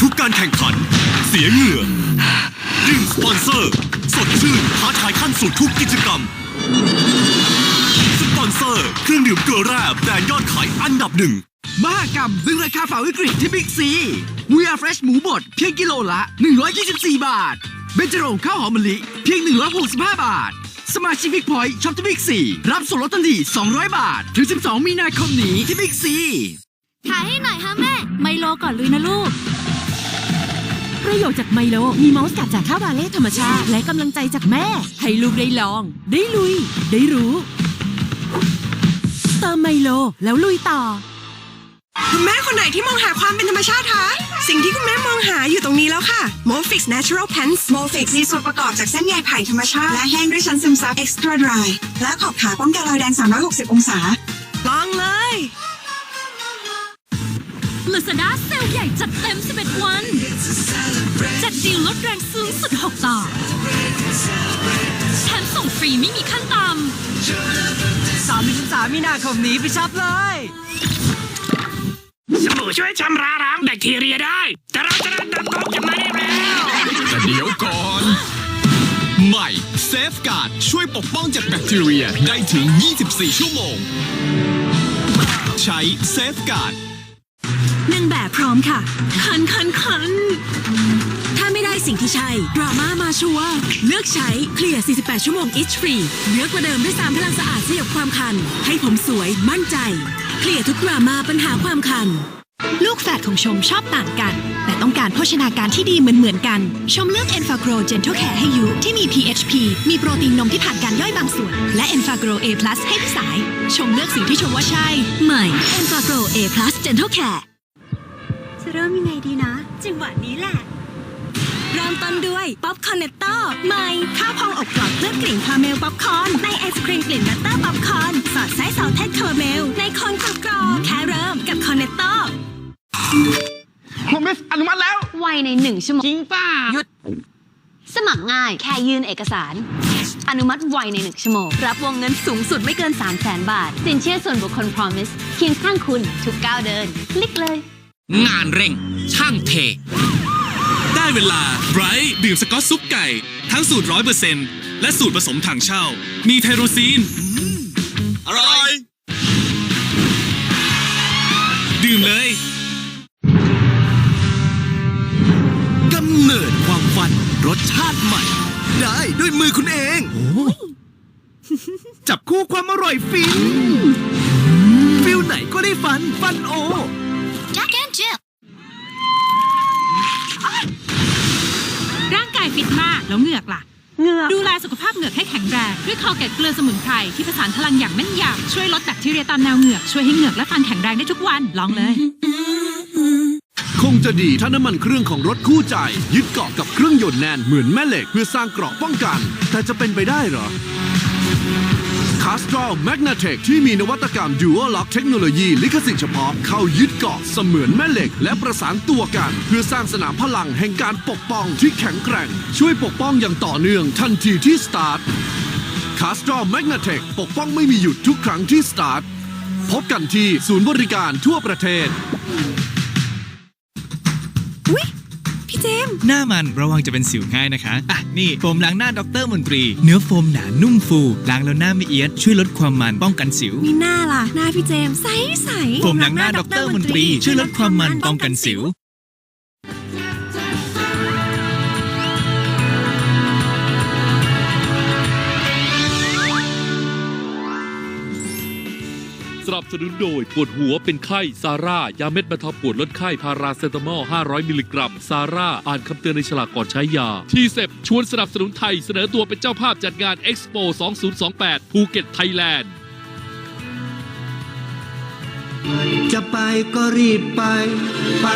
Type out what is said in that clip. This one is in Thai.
ทุกการแข่งขัน เสียเหงื่อยิ่งสปอนเซอร์ สดชื่นท้าทายขั้นสุดทุกกิจกรรม สปอนเซอร์ เครื่องดื่มเกลือแร่แบรนด์ยอดขายอันดับหนึ่ง มหากรรมดึงราคาฝ่าวิกฤตที่บิ๊กซีวีอาร์เฟรชหมูบดเพียงกิโลละ 124 บาท เบนจรงข้าวหอมมะลิเพียง 165 บาท สมาชิกบิ๊กพอยต์ช็อปที่บิ๊กซีรับส่วนลดทันที 200 บาท ถึง 12 มีนาคมนี้ที่บิ๊กซีถ่ายให้หน่อยฮะแม่ ไมโลก่อนลุยนะลูก ประโยชน์จากไมโล มีมอสกัดจากข้าวบาเล่ธรรมชาติ และกำลังใจจากแม่ ให้ลูกได้ลอง ได้ลุย ได้รู้เติมไมโลแล้วลุยต่อ คุณแม่คนไหนที่มองหาความเป็นธรรมชาติคะ สิ่งที่คุณแม่มองหาอยู่ตรงนี้แล้วค่ะ Molfix Natural Pants Molfix มีส่วนประกอบจากเส้นใยไผ่ธรรมชาติและแห้งด้วยชั้นซึมซับ Extra Dry และขอบขาป้องกันรอยแดง 360 องศา ลองเลย Lazada เซลล์ใหญ่จัดเต็ม 11 วัน จัดดีลลดแรงสูงสุด 6 ต่อ แถมส่งฟรีไม่มีขั้นต่ำ3-3มีนาคมนี้ไปช็อปเลยส บู่ช่วยชำระล้างแบคทีเรียได้ แต่เราจะเริ่มเติบโตกันมาได้แล้วแต่เดี๋ยวก่อน ใหม่เซฟการ์ดช่วยปกป้องจากแบคทีเรียได้ถึง 24 ชั่วโมง ใช้เซฟการ์ดหนึ่งแบบพร้อมค่ะ คันคันคันถ้าไม่ได้สิ่งที่ใช่ ดราม่ามาชัวร์เลือกใช้เคลียร์ 48 ชั่วโมง itch free เนื้อกว่าเดิมด้วยสามพลังสะอาดสยบความคัน ให้ผมสวยมั่นใจ เคลียร์ทุกดราม่าปัญหาความคัน ลูกแฝดของชมชอบต่างกัน แต่ต้องการโภชนาการที่ดีเหมือนเหมือนๆกัน ชมเลือก e n f a g r o Gentle Care ให้ยุที่มี PHP มีโปรตีนนมที่ผ่านการย่อยบางส่วน และ e n f a g r o A+ ให้พี่สาย ชมเลือกสิ่งที่ชมว่าใช่ ใหม่ e n f a g r o A+ Gentle Care จะเริ่มยังไงดีนะจังหวะนี้แหละเริ่มต้นด้วยป๊อปคอร์นเนตโต้ใหม่ข้าวพองอบกรอบเคลือบกลิ่นคาราเมลป๊อปคอร์นในไอศครีมกลิ่นบัตเตอร์ป๊อปคอร์นสอดไส้ซอสเทสคาราเมลในโคนกรอบกรอบๆแค่เริ่มกับคอร์เนตโต้ ผมมิสอนุมัติแล้ว ไวในหนึ่งชั่วโมงจริงป่ะสมัครง่ายแค่ยื่นเอกสาร อนุมัติไวในหนึ่งชั่วโมง รับวงเงินสูงสุดไม่เกิน 3 0 0แสนบาท สินเชื่อส่วนบุคคล Promise เคียงข้างคุณทุกก้าวเดิน คลิกเลย งานเร่ง ช่างเท ได้เวลาไบรท์ดื่มสกอตซุปไก่ ทั้งสูตรร้อยเปอร์เซ็นต์และสูตรผสมถังเช่า มีไทโรซีน ใหม่ ได้ด้วยมือคุณเอง จับคู่ความอร่อยฟิน ฟิลไหนก็ได้ฟัน ฟันโอ Jack and Jill ร่างกายฟิตมากแล้วเหงือกล่ะ เหงือก ดูแลสุขภาพเหงือกให้แข็งแรง ด้วยคอเกตเกลือสมุนไพรที่ผสานพลังอย่างแม่นยำช่วยลดแบคทีเรียตามแนวเหงือก ช่วยให้เหงือกและฟันแข็งแรงได้ทุกวัน ลองเลย คงจะดีถ้าน้ำมันเครื่องของรถคู่ใจ ยึดเกาะกับเครื่องยนต์แน่นเหมือนแม่เหล็กเพื่อสร้างเกราะป้องกัน แต่จะเป็นไปได้เหรอ c a s t r o l Magnatech ที่มีนวัตกรรม Dual Lock เทคโนโลยีลิขสิทธิ์เฉพาะ เข้ายึดเกาะเสมือนแม่เหล็ก และประสานตัวกัน เพื่อสร้างสนามพลังแห่งการปกป้องที่แข็งแกร่ง ช่วยปกป้องอย่างต่อเนื่องทันทีที่สตาร์ท c a s t r o l Magnatech ปกป้องไม่มีหยุดทุกครั้งที่สตาร์ทพบกันที่ศูนย์บริการทั่วประเทศ พี่เจมส์หน้ามันระวังจะเป็นสิวง่ายนะคะ อะ นี่โฟมล้างหน้าดรมนตรี เนื้อโฟมหนานุ่มฟูล้างแล้วหน้าไม่เอียด ช่วยลดความมันป้องกันสิว มีหน้าล่ะ หน้าพี่เจมส์ใสใสโฟมล้างหน้าดรมนตรี ช่วยลดความมันป้องกันสิว นับสนุนโดยปวดหัวเป็นไข้ซาร่า ยาเม็ดบรรเทาปวดลดไข้พาราเซตามอล 500 มิลลิกรัม ซาร่า อ่านคำเตือนในฉลากก่อนใช้ยา ทีเซปชวนสนับสนุนไทยเสนอตัวเป็นเจ้าภาพจัดงานเอ็กซ์โป2028 ภูเก็ตไทยแลนด์ จะไปก็รีบไป ไป